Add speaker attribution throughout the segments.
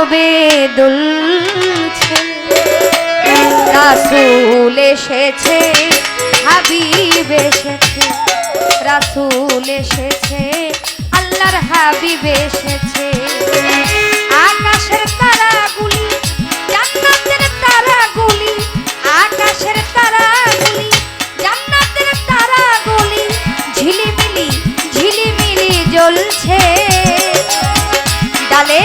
Speaker 1: নীরবে দুলছে। রাসুল এসেছে, হাবিব এসেছে, রাসুল এসেছে, আল্লাহর হাবিব এসেছে। আকাশের তারাগুলি, জান্নাতের তারাগুলি, আকাশের তারাগুলি, জান্নাতের তারাগুলি, ঝিলিমিলি ঝিলিমিলি জ্বলছে। ডালে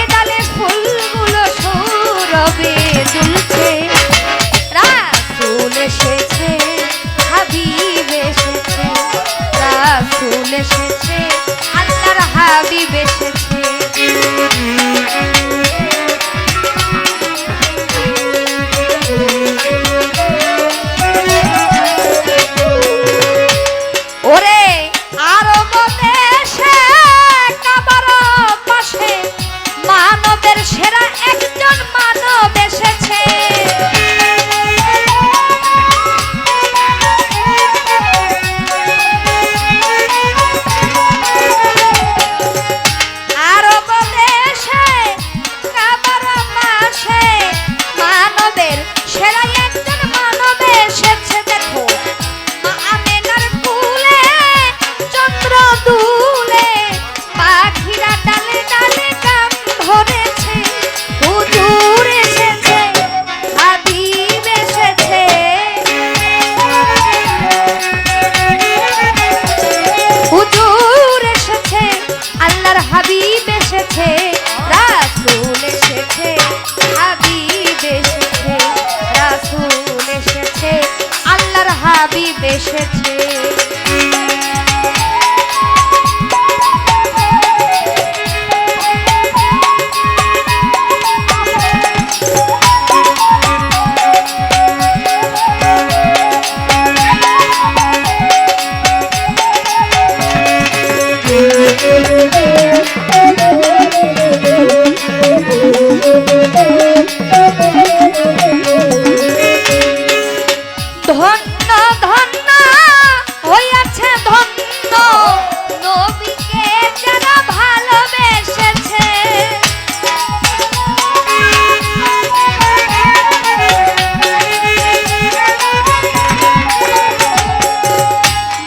Speaker 1: বিদেশেছে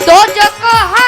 Speaker 1: দোজক হা